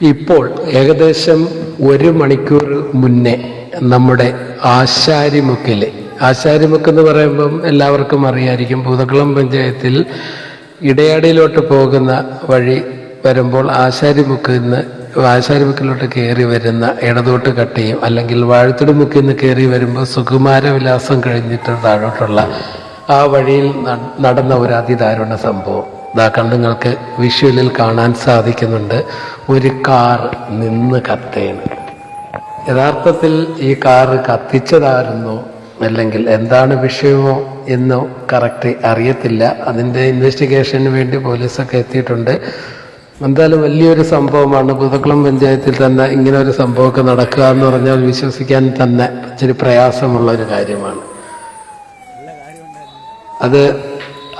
ഇപ്പോൾ ഏകദേശം ഒരു മണിക്കൂർ മുന്നേ നമ്മുടെ ആശാരിമുക്കിൽ ആശാരിമുക്ക് എന്ന് പറയുമ്പം എല്ലാവർക്കും അറിയായിരിക്കും പൂതക്കുളം പഞ്ചായത്തിൽ ഇടയാടിയിലോട്ട് പോകുന്ന വഴി വരുമ്പോൾ ആശാരിമുക്കിൽ നിന്ന് ആശാരിമുക്കിലോട്ട് കയറി വരുന്ന ഇടതോട്ട് കട്ടയും അല്ലെങ്കിൽ വാഴത്തുടിമുക്കിൽ നിന്ന് കയറി വരുമ്പോൾ സുകുമാരവിലാസം കഴിഞ്ഞിട്ട് താഴോട്ടുള്ള ആ വഴിയിൽ നടന്ന ഒരു അതിദാരുണ സംഭവം. ഇതാ കണ്ടുങ്ങൾക്ക് വിഷ്വലിൽ കാണാൻ സാധിക്കുന്നുണ്ട്. ഒരു കാർ നിന്ന് കത്തേണ്. യഥാർത്ഥത്തിൽ ഈ കാർ കത്തിച്ചതായിരുന്നോ അല്ലെങ്കിൽ എന്താണ് വിഷയമോ എന്നോ കറക്റ്റ് അറിയത്തില്ല. അതിന്റെ ഇൻവെസ്റ്റിഗേഷന് വേണ്ടി പോലീസൊക്കെ എത്തിയിട്ടുണ്ട്. എന്തായാലും വലിയൊരു സംഭവമാണ്. പുതുക്കുളം പഞ്ചായത്തിൽ തന്നെ ഇങ്ങനെ ഒരു സംഭവമൊക്കെ നടക്കുക എന്ന് പറഞ്ഞാൽ വിശ്വസിക്കാൻ തന്നെ ഇച്ചിരി പ്രയാസമുള്ള ഒരു കാര്യമാണ്. അത്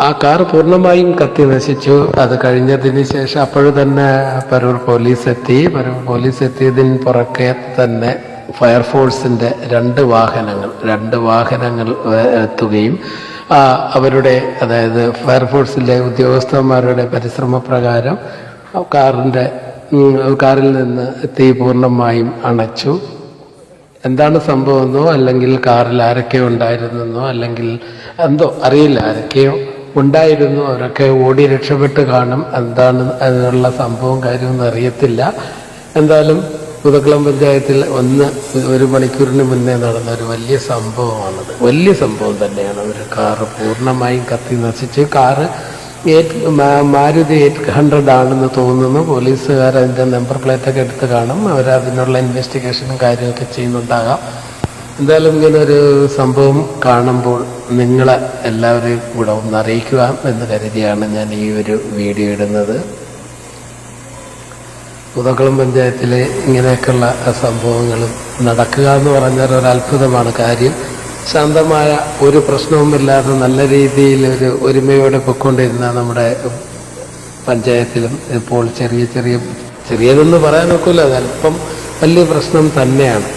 ആ കാർ പൂർണമായും കത്തി നശിച്ചു. അത് കഴിഞ്ഞതിന് ശേഷം അപ്പോഴും തന്നെ പരൂർ പോലീസ് എത്തി പരൂർ പോലീസ് എത്തിയതിന് പുറക്കെ തന്നെ ഫയർഫോഴ്സിന്റെ രണ്ട് വാഹനങ്ങൾ രണ്ട് വാഹനങ്ങൾ എത്തുകയും അവരുടെ അതായത് ഫയർഫോഴ്സിലെ ഉദ്യോഗസ്ഥന്മാരുടെ പരിശ്രമ പ്രകാരം കാറിന്റെ കാറിൽ നിന്ന് തീ പൂർണമായും അണച്ചു. എന്താണ് സംഭവമെന്നോ അല്ലെങ്കിൽ കാറിൽ ആരൊക്കെയോ ഉണ്ടായിരുന്നെന്നോ അല്ലെങ്കിൽ എന്തോ അറിയില്ല ആരൊക്കെയോ. ഉണ്ടായിരുന്നു അവരൊക്കെ ഓടി രക്ഷപ്പെട്ട് കാണും. എന്താണ് അതിനുള്ള സംഭവം കാര്യമൊന്നും അറിയത്തില്ല. എന്തായാലും പുതുക്കുളം പഞ്ചായത്തിൽ ഒന്ന് ഒരു മണിക്കൂറിന് മുന്നേ നടന്ന ഒരു വലിയ സംഭവമാണത്. വലിയ സംഭവം തന്നെയാണ്. ഒരു കാറ് പൂർണമായും കത്തി നശിച്ച്. കാറ് മാരുതി എയ്റ്റ് ഹൺഡ്രഡ് ആണെന്ന് തോന്നുന്നു. പോലീസുകാർ അതിന്റെ നമ്പർ പ്ലേറ്റൊക്കെ എടുത്ത് കാണും. അവർ അതിനുള്ള ഇൻവെസ്റ്റിഗേഷനും കാര്യമൊക്കെ ചെയ്യുന്നുണ്ടാകാം. എന്തായാലും ഇങ്ങനെ ഒരു സംഭവം കാണുമ്പോൾ നിങ്ങളെ എല്ലാവരെയും കൂടെ ഒന്ന് അറിയിക്കുക എന്ന് കരുതിയാണ് ഞാൻ ഈ ഒരു വീഡിയോ ഇടുന്നത്. പുതക്കുളം പഞ്ചായത്തിലെ ഇങ്ങനെയൊക്കെയുള്ള സംഭവങ്ങൾ നടക്കുക എന്ന് പറഞ്ഞാൽ ഒരു അത്ഭുതമാണ് കാര്യം. ശാന്തമായ ഒരു പ്രശ്നവുമില്ലാതെ നല്ല രീതിയിൽ ഒരു ഒരുമയോടെ പൊയ്ക്കൊണ്ടിരുന്ന നമ്മുടെ പഞ്ചായത്തിലും ഇപ്പോൾ ചെറിയ ചെറിയ ചെറിയതെന്ന് പറയാൻ അതല്പം വലിയ പ്രശ്നം തന്നെയാണ്.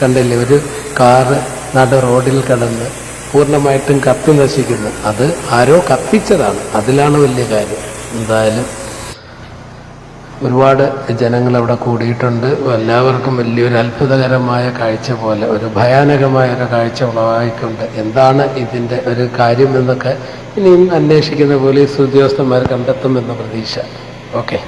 കണ്ടില്ലേ ഒരു കാറ് നട റോഡിൽ കിടന്ന് പൂർണമായിട്ടും കത്തി നശിക്കുന്നു. അത് ആരോ കത്തിച്ചതാണ്. അതിലാണ് വലിയ കാര്യം. എന്തായാലും ഒരുപാട് ജനങ്ങൾ അവിടെ കൂടിയിട്ടുണ്ട്. എല്ലാവർക്കും വലിയൊരു അത്ഭുതകരമായ കാഴ്ച പോലെ ഒരു ഭയാനകമായ ഒരു കാഴ്ച ഉളവായിക്കൊണ്ട് എന്താണ് ഇതിന്റെ ഒരു കാര്യം എന്നൊക്കെ ഇനിയും അന്വേഷിക്കുന്ന പോലീസ് ഉദ്യോഗസ്ഥന്മാർ കണ്ടെത്തുമെന്ന പ്രതീക്ഷ. ഓക്കെ.